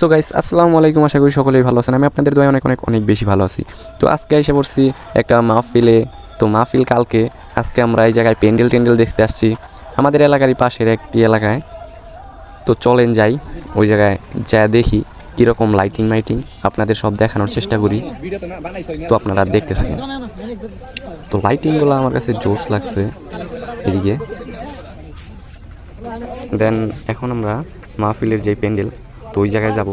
So guys আসসালামু আলাইকুম, আশা করি সকলেই ভালো আছেন। আমি আপনাদের দয়া অনেক অনেক অনেক বেশি ভালো আছি। তো আজকে এসে পড়ছি একটা মাহফিলে। তো মাহফিল কালকে। আজকে আমরা এই জায়গায় প্যান্ডেল টেন্ডেল দেখতে আসছি। আমাদের এলাকারই পাশের একটি এলাকায়। তো চলেন যাই ওই জায়গায়, যা দেখি, কীরকম লাইটিং মাইটিং আপনাদের সব দেখানোর চেষ্টা করি। তো আপনারা দেখতে থাকেন। তো লাইটিংগুলো আমার কাছে জোস লাগছে এদিকে। দেন এখন আমরা মাহফিলের যে প্যান্ডেল তো ওই জায়গায় যাব।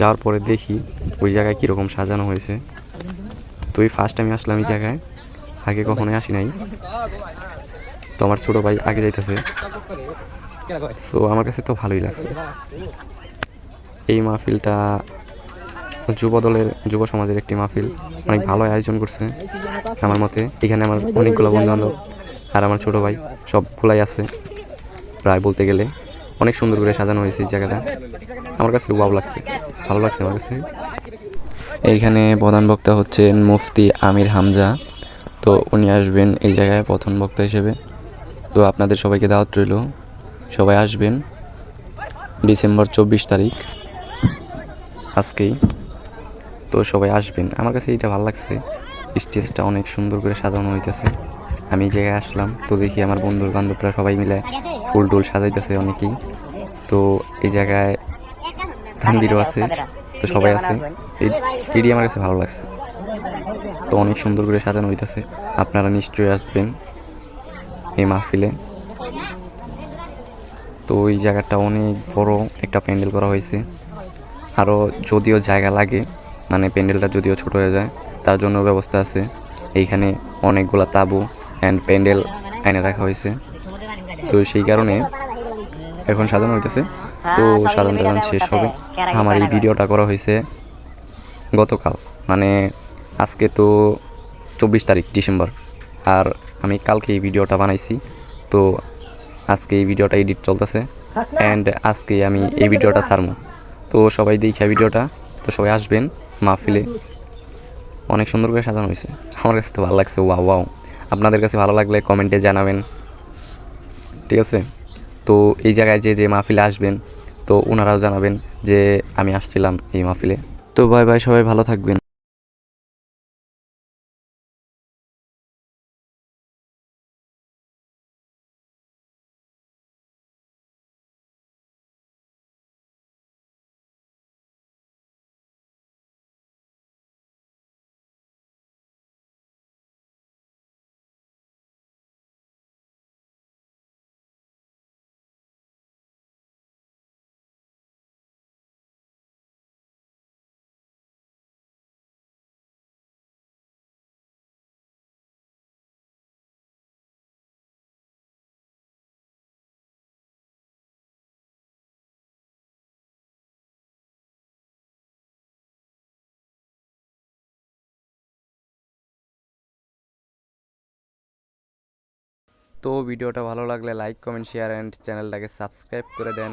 যাওয়ার পরে দেখি ওই জায়গায় কীরকম সাজানো হয়েছে। তো এই ফার্স্ট আমি আসলাম এই জায়গায়। আগে কখনোই আসি নাই। তো আমার ছোটো ভাই আগে যাইতেছে। তো আমার কাছে তো ভালোই লাগছে। এই মাহফিলটা যুব দলের, যুব সমাজের একটি মাহফিল। অনেক ভালো আয়োজন করছে আমার মতে। এখানে আমার অনেকগুলো বন্ধু বান্ধব আর আমার ছোটো ভাই সবগুলাই আছে। প্রায় বলতে গেলে। অনেক সুন্দর করে সাজানো হয়েছে এই জায়গাটা। আমার কাছে ওয়াও লাগছে। ভালো লাগছে আমার কাছে। এইখানে প্রধান বক্তা হচ্ছেন মুফতি আমির হামজা। তো উনি আসবেন এই জায়গায় প্রথম বক্তা হিসেবে। তো আপনাদের সবাইকে দাওয়াত রইল। সবাই আসবেন ডিসেম্বর চব্বিশ তারিখ আজকেই। তো সবাই আসবেন। আমার কাছে এটা ভালো লাগছে। স্টেজটা অনেক সুন্দর করে সাজানো হইতেছে। আমি এই জায়গায় আসলাম। তো দেখি আমার বন্ধু বান্ধবরা সবাই মিলে ফুল টুল সাজাইতেছে অনেকেই। তো এই জায়গায় ধানদিরও আছে, তো সবাই আছে। এটি আমার কাছে ভালো লাগছে। তো অনেক সুন্দর করে সাজানো হইতেছে। আপনারা নিশ্চয়ই আসবেন এই মাহফিলে। তো এই জায়গাটা অনেক বড় একটা প্যান্ডেল করা হয়েছে। আরও যদিও জায়গা লাগে মানে প্যান্ডেলটা যদিও ছোট হয়ে যায়, তার জন্য ব্যবস্থা আছে। এইখানে অনেকগুলা তাবু অ্যান্ড প্যান্ডেল এনে রাখা হয়েছে। তো সেই কারণে এখন সাজানো হইতেছে। তো সাজানো টাজানো শেষ হবে। আমার এই ভিডিওটা করা হয়েছে গতকাল মানে আজকে তো চব্বিশ তারিখ ডিসেম্বর। আর আমি কালকে এই ভিডিওটা বানাইছি তো আজকে এই ভিডিওটা এডিট চলতেছে। অ্যান্ড আজকে আমি এই ভিডিওটা ছাড়বো। তো সবাই দেখে ভিডিওটা তো সবাই আসবেন মাহফিলে। অনেক সুন্দর করে সাজানো হয়েছে আমার কাছে তো ভালো লাগছে ওয়াও ওয়াও। আপনাদের কাছে ভালো লাগলে কমেন্টে জানাবেন। ঠিক আছে? তো এই জায়গায় যে যে মাহফিলে আসবেন, তো ওনারাও জানাবেন যে, আমি আসছিলাম এই মাহফিলে। তো ভাই ভাই, সবাই ভালো থাকবেন। তো ভিডিওটা ভালো লাগলে লাইক কমেন্ট শেয়ার অ্যান্ড চ্যানেলটাকে সাবস্ক্রাইব করে দেন।